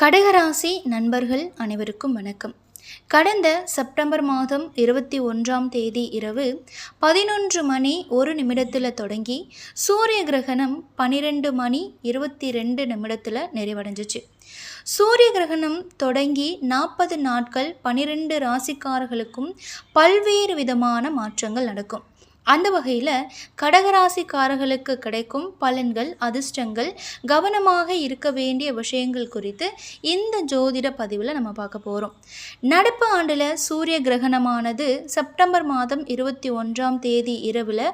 கடகராசி நண்பர்கள் அனைவருக்கும் வணக்கம். கடந்த செப்டம்பர் மாதம் இருபத்தி ஒன்றாம் தேதி இரவு பதினொன்று மணி ஒரு நிமிடத்தில் தொடங்கி சூரிய கிரகணம் பன்னிரெண்டு மணி இருபத்தி ரெண்டு நிமிடத்தில் நிறைவடைஞ்சிச்சு. சூரிய கிரகணம் தொடங்கி நாற்பது நாட்கள் பன்னிரெண்டு ராசிக்காரர்களுக்கும் பல்வேறு விதமான மாற்றங்கள் நடக்கும். அந்த வகையில் கடகராசிக்காரர்களுக்கு கிடைக்கும் பலன்கள் அதிர்ஷ்டங்கள் கவனமாக இருக்க வேண்டிய விஷயங்கள் குறித்து இந்த ஜோதிட பதிவில் நம்ம பார்க்க போகிறோம் நடப்பு ஆண்டில் சூரிய கிரகணமானது செப்டம்பர் மாதம் இருபத்தி ஒன்றாம் தேதி இரவில்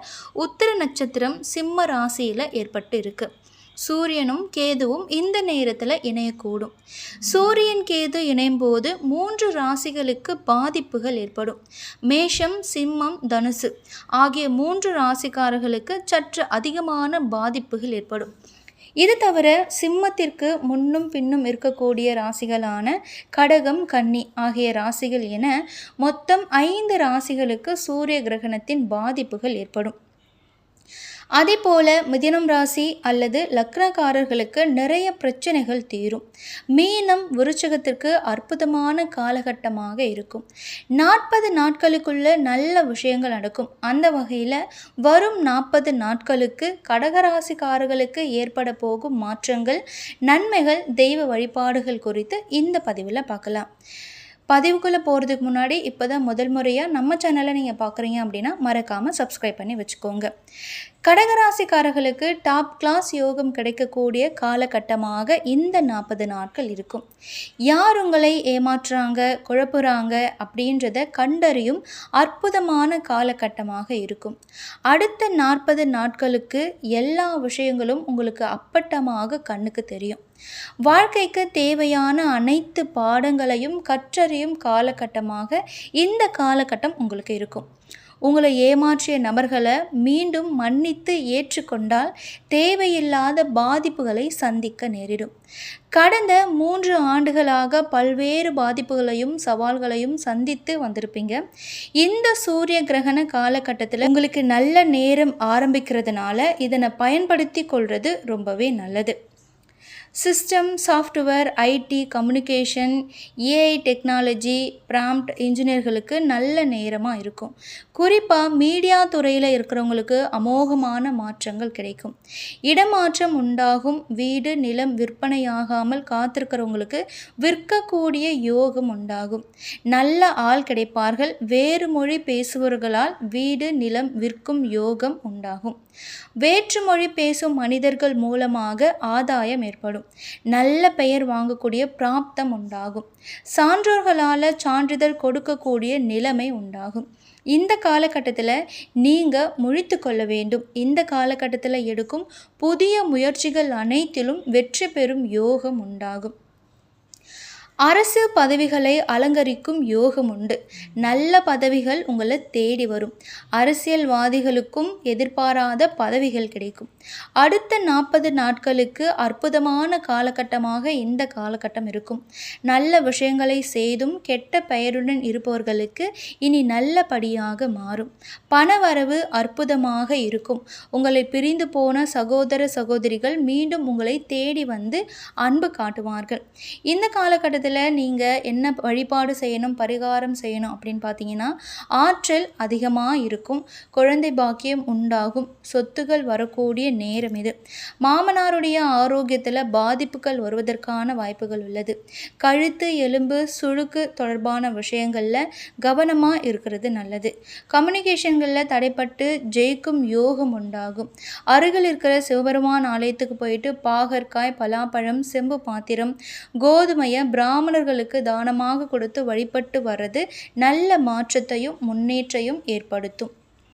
உத்திர நட்சத்திரம் சிம்ம ராசியில் ஏற்பட்டு இருக்குது சூரியனும் கேதுவும் இந்த நேரத்தில் இணையக்கூடும். சூரியன் கேது இணையும் போது மூன்று ராசிகளுக்கு பாதிப்புகள் ஏற்படும். மேஷம் சிம்மம் தனுசு ஆகிய மூன்று ராசிக்காரர்களுக்கு சற்று அதிகமான பாதிப்புகள் ஏற்படும். இது தவிர சிம்மத்திற்கு முன்னும் பின்னும் இருக்கக்கூடிய ராசிகளான கடகம் கன்னி ஆகிய ராசிகள் என மொத்தம் ஐந்து ராசிகளுக்கு சூரிய கிரகணத்தின் பாதிப்புகள் ஏற்படும். அதே போல் மிதினம் ராசி அல்லது லக்னக்காரர்களுக்கு நிறைய பிரச்சனைகள் தீரும். மீனம் விருச்சகத்திற்கு அற்புதமான காலகட்டமாக இருக்கும். நாற்பது நாட்களுக்குள்ள நல்ல விஷயங்கள் நடக்கும். அந்த வகையில் வரும் நாற்பது நாட்களுக்கு கடகராசிக்காரர்களுக்கு ஏற்பட போகும் மாற்றங்கள் நன்மைகள் தெய்வ வழிபாடுகள் குறித்து இந்த பதிவில் பார்க்கலாம். பதிவுக்குள்ளே போகிறதுக்கு முன்னாடி இப்போ தான் முதல் முறையாக நம்ம சேனலை நீங்கள் பார்க்குறீங்க அப்படின்னா மறக்காமல் சப்ஸ்கிரைப் பண்ணி வச்சுக்கோங்க. கடகராசிக்காரர்களுக்கு டாப் கிளாஸ் யோகம் கிடைக்கக்கூடிய காலகட்டமாக இந்த நாற்பது நாட்கள் இருக்கும். யார் உங்களை ஏமாற்றுறாங்க குழப்புறாங்க அப்படின்றத கண்டறியும் அற்புதமான காலகட்டமாக இருக்கும். அடுத்த நாற்பது நாட்களுக்கு எல்லா விஷயங்களும் உங்களுக்கு அப்பட்டமாக கண்ணுக்கு தெரியும். வாழ்க்கைக்கு தேவையான அனைத்து பாடங்களையும் கற்றறியும் காலகட்டமாக இந்த காலகட்டம் உங்களுக்கு இருக்கும். உங்களை ஏமாற்றிய நபர்களை மீண்டும் மன்னித்து ஏற்றுக்கொண்டால் தேவையில்லாத பாதிப்புகளை சந்திக்க நேரிடும். கடந்த மூன்று ஆண்டுகளாக பல்வேறு பாதிப்புகளையும் சவால்களையும் சந்தித்து வந்திருப்பீங்க. இந்த சூரிய கிரகண காலகட்டத்தில் உங்களுக்கு நல்ல நேரம் ஆரம்பிக்கிறதுனால இதனை பயன்படுத்தி கொள்வது ரொம்பவே நல்லது. System software IT communication AI technology prompt இன்ஜினியர்களுக்கு நல்ல நேரமாக இருக்கும். குறிப்பாக மீடியா துறையில் இருக்கிறவங்களுக்கு அமோகமான மாற்றங்கள் கிடைக்கும். இடமாற்றம் உண்டாகும். வீடு நிலம் விற்பனையாகாமல் காத்திருக்கிறவங்களுக்கு விற்கக்கூடிய யோகம் உண்டாகும். நல்ல ஆள் கிடைப்பார்கள். வேறு மொழி பேசுபவர்களால் வீடு நிலம் விற்கும் யோகம் உண்டாகும். வேற்று மொழி பேசும் மனிதர்கள் மூலமாக ஆதாயம் ஏற்படும். நல்ல பெயர் வாங்கக்கூடிய பிராப்தம் உண்டாகும். சான்றோர்களால் சான்றிதழ் கொடுக்கக்கூடிய நிலைமை உண்டாகும். இந்த காலகட்டத்தில் நீங்கள் முழித்து கொள்ள வேண்டும். இந்த காலகட்டத்தில் எடுக்கும் புதிய முயற்சிகள் அனைத்திலும் வெற்றி பெறும் யோகம் உண்டாகும். அரசு பதவிகளை அலங்கரிக்கும் யோகம் உண்டு. நல்ல பதவிகள் உங்களை தேடி வரும். அரசியல்வாதிகளுக்கும் எதிர்பாராத பதவிகள் கிடைக்கும். அடுத்த நாற்பது நாட்களுக்கு அற்புதமான காலகட்டமாக இந்த காலகட்டம் இருக்கும். நல்ல விஷயங்களை செய்தும் கெட்ட பெயருடன் இருப்பவர்களுக்கு இனி நல்லபடியாக மாறும். பணவரவு அற்புதமாக இருக்கும். உங்களை பிரிந்து போன சகோதர சகோதரிகள் மீண்டும் உங்களை தேடி வந்து அன்பு காட்டுவார்கள். இந்த காலகட்டத்தில் இதில் நீங்கள் என்ன வழிபாடு செய்யணும் பரிகாரம் செய்யணும் அப்படின்னு பார்த்தீங்கன்னா ஆற்றல் அதிகமாக இருக்கும் குழந்தை பாக்கியம் உண்டாகும் சொத்துகள் வரக்கூடிய நேரம் இது. மாமனாருடைய ஆரோக்கியத்தில் பாதிப்புகள் வருவதற்கான வாய்ப்புகள் உள்ளது. கழுத்து எலும்பு சுழுக்கு தொடர்பான விஷயங்களில் கவனமாக இருக்கிறது நல்லது. கம்யூனிகேஷன்களில் தடைப்பட்டு ஜெயிக்கும் யோகம் உண்டாகும். அருகில் இருக்கிற சிவபெருமான் ஆலயத்துக்கு போயிட்டு பாகற்காய் பலாப்பழம் செம்பு பாத்திரம் கோதுமையை பிராம பிராமணர்களுக்கு தானமாக கொடுத்து வழிபட்டு வர்றது நல்ல மாற்றத்தையும் முன்னேற்றையும் ஏற்படுத்தும்.